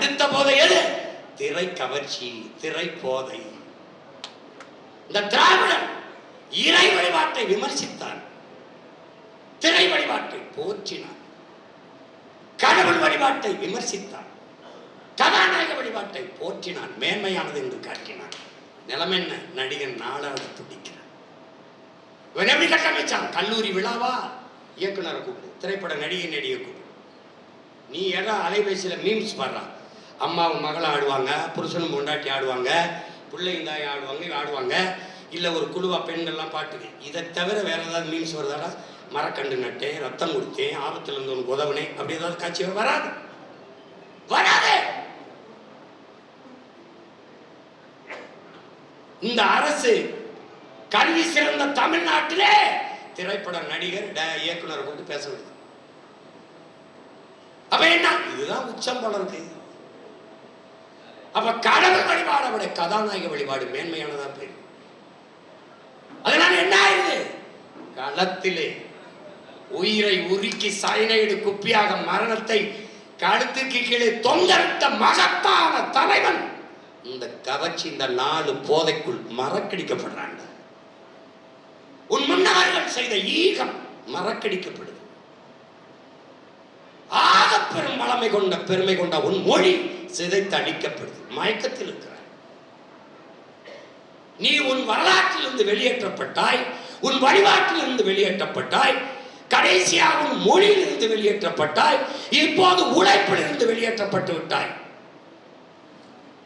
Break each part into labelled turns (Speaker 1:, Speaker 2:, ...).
Speaker 1: அடுத்த போதை எது? திரை கவர்ச்சி திரை போதை. இந்த திராவிடன் இறை வழிபாட்டை விமர்சித்தான். திரை வழிபாட்டை போற்றினான். கடவுள் வழிபாட்டை விமர்சித்தான். கதாநாயக வழிபாட்டை போற்றினான். மேன்மையானது என்று காட்டினான். நிலம் என்ன? நடிகன் நாளாக துடிக்கிறான். இவன் எப்படி கட்டமைச்சான் கல்லூரி விழாவா? இயக்குனரை கூப்பிடு. திரைப்பட நடிகை நடிகை கூப்பிடு. நீ ஏதோ அலைபேசியில மீம்ஸ் பாடுறான் அம்மாவும் மகளும் ஆடுவாங்க புருஷனும் பொண்டாட்டி ஆடுவாங்க பிள்ளைங்க தாய் ஆடுவாங்க ஆடுவாங்க. இல்லை ஒரு குழுவாக பெண்கள்லாம் பாட்டுக்கு. இதை தவிர வேறு ஏதாவது மீன்ஸ் வருதாடா? மரக்கண்டு நட்டேன் ரத்தம் கொடுத்தேன் ஆபத்துல இருந்து உனக்கு உதவுனேன். அப்படி ஏதாவது காட்சி வராது. வராது! இந்த அரசு கல்வி சிறந்த தமிழ்நாட்டிலே திரைப்பட நடிகர் ட- இயக்குனர் கொண்டு பேச விடுது. அப்ப என்ன? இதுதான் உச்சம் போல இருக்கு. அப்ப கடவுள் வழிபாடு விட கதாநாயக வழிபாடு மேன்மையானதா போயிருக்கு அதனால என்ன ஆயுது களத்திலே உயிரை உருக்கி சைனைடு குப்பியாக மரணத்தை கழுத்துக்கு கீழே தொந்தரத்த மகத்தான தலைவன் இந்த கவர்ச்சி இந்த நாலு போதைக்குள் மறக்கடிக்கப்படுறாங்க. உன் முன்னவர்கள் செய்த ஈகம் மறக்கடிக்கப்படுது. ஆக பெரும் வளமை கொண்ட பெருமை கொண்ட உன் மொழி சிதைத்து அடிக்கப்படுது மயக்கத்தில் இருக்கிறாய். நீ உன் வரலாற்றிலிருந்து வெளியேற்றப்பட்டாய் உன் வழிபாட்டிலிருந்து வெளியேற்றப்பட்டாய் கடைசியாக உன் மொழியிலிருந்து வெளியேற்றப்பட்டாய் இப்போது உழைப்பிலிருந்து வெளியேற்றப்பட்டு விட்டாய்.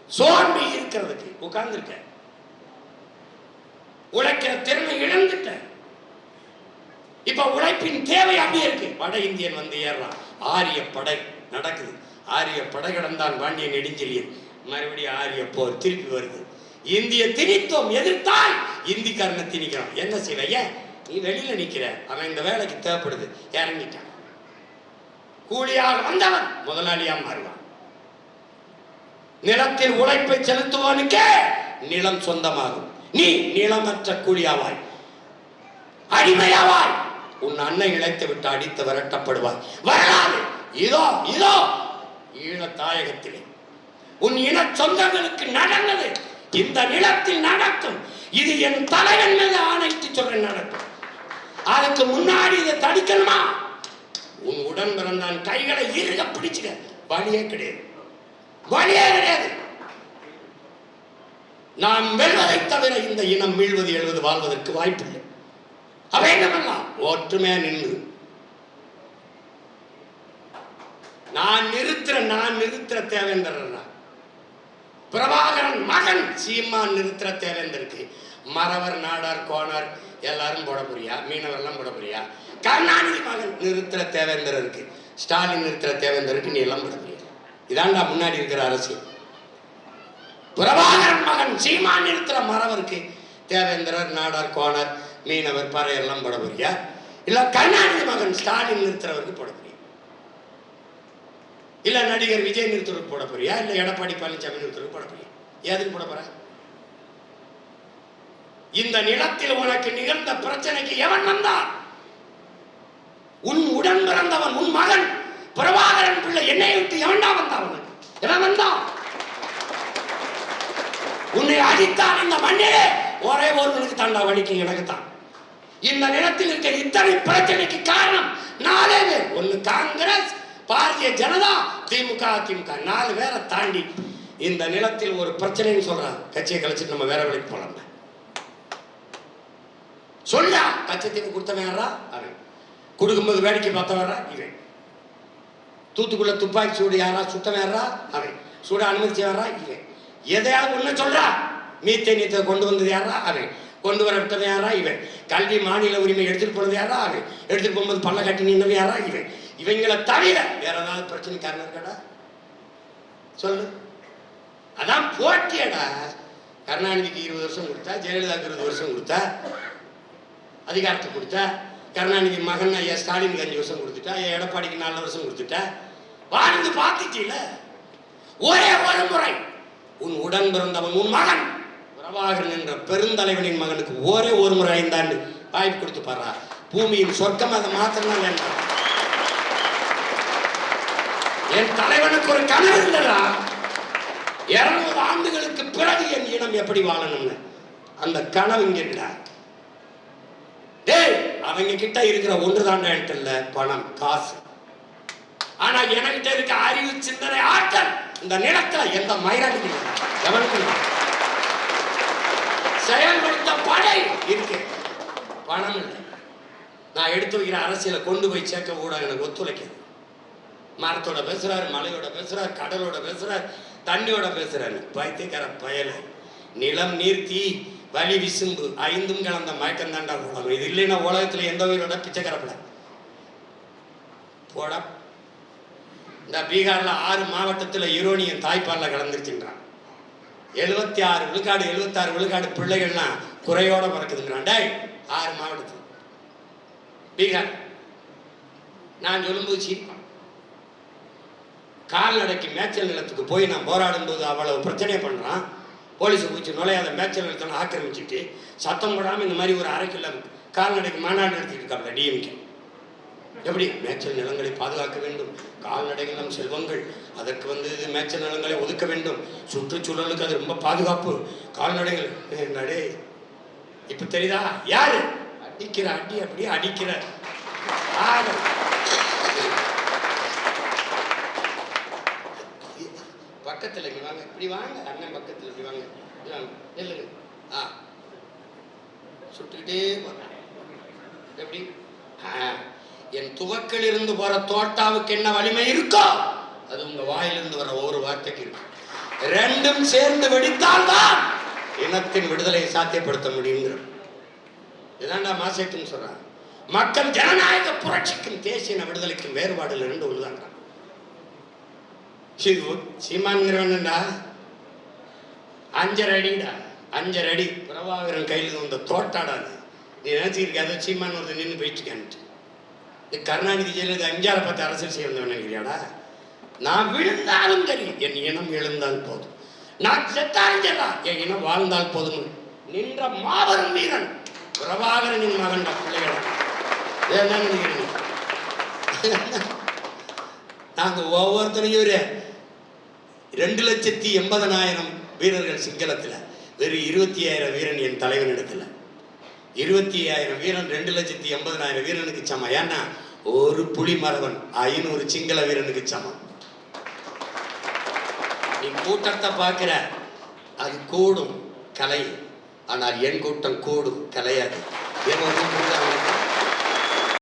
Speaker 1: சோர்மை இருக்கிறதுக்கு உட்கார்ந்துருக்க. உழைக்கிற திறமை இழந்துட்ட. இப்ப உழைப்பின் தேவை அப்படியே இருக்கு. வட இந்தியன் வந்து ஏறான் ஆரிய படை நடக்குது. ஆரிய படை கடந்தான் நெடுஞ்செழியன். மறுபடியும் ஆரிய போர் திருப்பி வருது. இந்திய திணித்தோம் எதிர்த்தாய் கர்ணம் திணிக்கிறான் என்ன செய்வைய நீ வெளியில நிக்கிற. அவன் இந்த வேலைக்கு தேவைப்படுது. இறங்கிட்டான். கூலியாக வந்தவன் முதலாளியா மாறுவான். நிலத்தில் உழைப்பை செலுத்துவனுக்கே நிலம் சொந்தமாகும். நீ நிலமற்ற கூலியாவாய். அடிமையாவாய். உன் அன்னை இழைத்து விட்டு அடித்து விரட்டப்படுவாய். வரலாறு. இதோ இதோ ஈழத்தாயகத்திலே உன் இன சொந்தங்களுக்கு நடந்தது. இந்த நிலத்தில் நடக்கும். இது என் தலைவன் மீது ஆணைத்து சொல்றேன் நடக்கும் அதுக்கு முன்னாடி இதை தடுக்கணுமா? உன் உடன் பிறந்தான் கைகளை இருக பிடிச்சுக்க வழியே கிடையாது. வழியே கிடையாது. நாம் வெல்வதை தவிர இந்த இனம் மீழ்வது எழுவது வாழ்வதற்கு வாய்ப்பில்லை. அவை என்னமெல்லாம் ஒற்றுமையா நின்று நான் நிறுத்துற நான் நிறுத்துற தேவேந்திரன்? பிரபாகரன் மகன் சீமான் நிறுத்துற தேவேந்தருக்கு மறவர் நாடார் கோணர் எல்லாரும் போட போறியா? மீனவர்லாம் போட புரியா கருணாநிதி மகன் நிறுத்துற தேவேந்தருக்கு ஸ்டாலின் நிறுத்துற தேவேந்தருக்கு நீ எல்லாம் போட புரியா இதான்டா முன்னாடி இருக்கிற அரசியல். பிரபாகரன் மகன் சீமான் நிறுத்துற மறவருக்கு தேவேந்திரர் நாடார் கோணர் மீனவர் பறையெல்லாம் போட போறியா? இல்ல கருணாநிதி மகன் ஸ்டாலின் நிறுத்துறவருக்கு போட இல்ல நடிகர் விஜய் நிறுத்தருக்கு போட போறியா? இல்ல எடப்பாடி பழனிசாமி நிறுத்தருக்கு போட போறியா? எதுக்கு போட போற? இந்த நிலத்தில் உனக்கு நிகழ்ந்த பிரச்சனைக்கு எவன் வந்தான்? உன் உடன் பிறந்தவன் உன் மகன் பிரபாகரன் பிள்ளை என்னை விட்டு எவன்டா வந்தான் உனக்கு? எவன் வந்தான்? உன்னை அடித்தான் இந்த மண்ணிலே. ஒரே ஒருவனுக்கு தாண்டா வலிக்கும் எனக்குத்தான். இந்த நிலத்தில் இருக்க இத்தனை பிரச்சனைக்கு காரணம் நாலே பேர். ஒன்னு காங்கிரஸ் பாரதிய ஜனதா திமுக அதிமுக நாலு பேரை தாண்டி இந்த நிலத்தில் ஒரு பிரச்சனைன்னு சொல்றான் கட்சியை கழிச்சிட்டு நம்ம வேற வேலைக்கு போலாம் சொல்லா கச்சத்தீவு கொடுத்தவன் வேறா அவன். கொடுக்கும்போது வேடிக்கை பார்த்தவரா இவன். தூத்துக்குள்ள துப்பாக்கி சூடு யாரா சுத்த வேறா அவன். சூட அனுமதிச்சவரா இவன். எதையாவது ஒன்று சொல்றா. நீத்த கொண்டு வந்தது யாரா அவன். கொண்டு வர விட்டது யாரா இவன். கல்வி மாநில உரிமை எடுத்துட்டு போனது யாரா அவன். எடுத்துட்டு போகும்போது பள்ள கட்டி நின்னது யாரா இவன். இவங்களை தவிர வேற ஏதாவது பிரச்சனை காரணம் இருக்காடா? சொல்லு. அதான் போட்டியடா. கருணாநிதிக்கு இருபது வருஷம் கொடுத்தா ஜெயலலிதாவுக்கு இருபது வருஷம் கொடுத்தா அதிகாரத்தை கொடுத்தா கருணாநிதி மகன் ஐயா ஸ்டாலினுக்கு அஞ்சு வருஷம் கொடுத்துட்டா ஐயா எடப்பாடிக்கு நாலு வருஷம் கொடுத்துட்டா. வாழ்ந்து பார்த்துட்டீல. ஒரே ஒரு முறை உன் உடன் பிறந்தவன் உன் மகன் பிரபாகரன் என்ற பெருந்தலைவனின் மகனுக்கு ஒரே ஒரு முறை ஐந்தாண்டு வாய்ப்பு கொடுத்து பாரு பூமியின் சொர்க்கம் அதை மாத்திரம் வேண்டாம். என் தலைவனுக்கு ஒரு கனவு இல்லடா இருநூறு ஆண்டுகளுக்கு பிறகு என் இனம் எப்படி வாழணும்னு. அந்த கனவு இங்க டேய் அவங்க கிட்ட இருக்கிற ஒன்றுதான் இல்ல பணம் காசு. ஆனா என்கிட்ட இருக்க அறிவு சிந்தனை ஆற்றல் இந்த நிலத்துல எந்த மயிராடி எவனுக்கு செயல்படுத்த படை இருக்கு. பணம் இல்லை. நான் எடுத்து வைக்கிற அரசியலை கொண்டு போய் சேர்க்க ஊடகம் எனக்கு ஒத்துழைக்குது மரத்தோட பேசுறாரு மலையோட பேசுறாரு கடலோட பேசுறாரு தண்ணியோட பேசுறாரு. பைத்தியக்கார பயல. நிலம் நீர் தீ வலி விசும்பு ஐந்தும் கலந்த மயக்கம் தாண்டா உலகம். இது இல்லைன்னா உலகத்துல எந்த உயிரோட? பிச்சைக்காரப்பட போடா. இந்த பீகார்ல ஆறு மாவட்டத்துல யூரோனியன் தாய்ப்பால்ல கலந்துருச்சுன்றான். எழுபத்தி ஆறு விழுக்காடு எழுபத்தாறு விழுக்காடு பிள்ளைகள்லாம் குறையோட பிறக்குதுங்கிறான் டேய் ஆறு மாவட்டத்தில். பீகார். நான் சொல்லும்போது சிரிப்பான். கால்நடைக்கு மேய்ச்சல் நிலத்துக்கு போய் நான் போராடும் போது அவ்வளவு பிரச்சனை பண்ணுறான் போலீஸை பிடிச்சி நுழையாத மேய்ச்சல் நிலத்தை ஆக்கிரமிச்சுட்டு சத்தம் போடாமல் இந்த மாதிரி ஒரு அரை கிலோ கால்நடைக்கு மாநாடு நடத்திட்டு இருக்காங்க டிஎம்கே எப்படி? மேய்ச்சல் நிலங்களை பாதுகாக்க வேண்டும். கால்நடைகள் நம் செல்வங்கள். அதற்கு வந்து இது மேய்ச்சல் நிலங்களை ஒதுக்க வேண்டும். சுற்றுச்சூழலுக்கு அது ரொம்ப பாதுகாப்பு. கால்நடைகள் நடே இப்போ தெரியுதா? யாரு? அடிக்கிற அடி அப்படியே அடிக்கிற ஆளு. பக்கத்தில் இப்படி வாங்க இப்படி வாங்க அண்ணன் பக்கத்துல இப்படி வாங்க. இப்படி வாங்க ஆ. சுட்டுக்கிட்டே போறேன். எப்படி? என் துவக்கில் இருந்து போற தோட்டாவுக்கு என்ன வலிமை இருக்கோ அது உங்க வாயிலிருந்து வர ஒரு வார்த்தைக்கு இருக்கு. ரெண்டும் சேர்ந்து வெடித்தால்தான் இனத்தின் விடுதலையை சாத்தியப்படுத்த முடியுங்கிற. இதாண்டா மாசேத்துன்னு சொல்றாங்க மக்கள் ஜனநாயக புரட்சிக்கும் தேசிய விடுதலைக்கும் வேறுபாடுல ரெண்டு ஒண்ணுதான்டா சீமான்கிறவன்டா அஞ்சரை அடிடா அஞ்சரை அடி பிரபாகரன் கையில் வந்த தோட்டாடாது நீ நினைச்சிருக்க அதை சீமான் ஒருத்தர் நின்று போயிட்டுக்கான்ட்டு இது கருணாநிதி ஜெயலலிதா அஞ்சாறு பார்த்து அரசியல் சேர்ந்தவன் வந்தவன் நினைக்கிறியாடா? நான் விழுந்தாலும் சரி என் இனம் எழுந்தால் போதும். நான் செத்தாலும் சரிடா என் இனம் வாழ்ந்தால் போதும். நின்ற மாபெரும் வீரன் பிரபாகரனின் மகன் பிள்ளைகள். என்ன நினைக்கிறீங்க? நாங்கள் ஒவ்வொருத்தரையும் ஒரு ரெண்டு லட்சத்தி எண்பதனாயிரம் வீரர்கள் சிங்களத்தில் வெறும் இருபத்தி ஆயிரம் வீரன் என் தலைவனிடத்தில் இருபத்தி ஆயிரம் வீரன் ரெண்டு லட்சத்தி எண்பதனாயிரம் வீரனுக்கு சமம். ஏன்னா ஒரு புலி மரவன் ஐநூறு சிங்கள வீரனுக்கு சமம். நீ கூட்டத்தை பார்க்கிற அது கூடும் கலை. ஆனால் என் கூட்டம் கூடும் கலையாது. எவனும்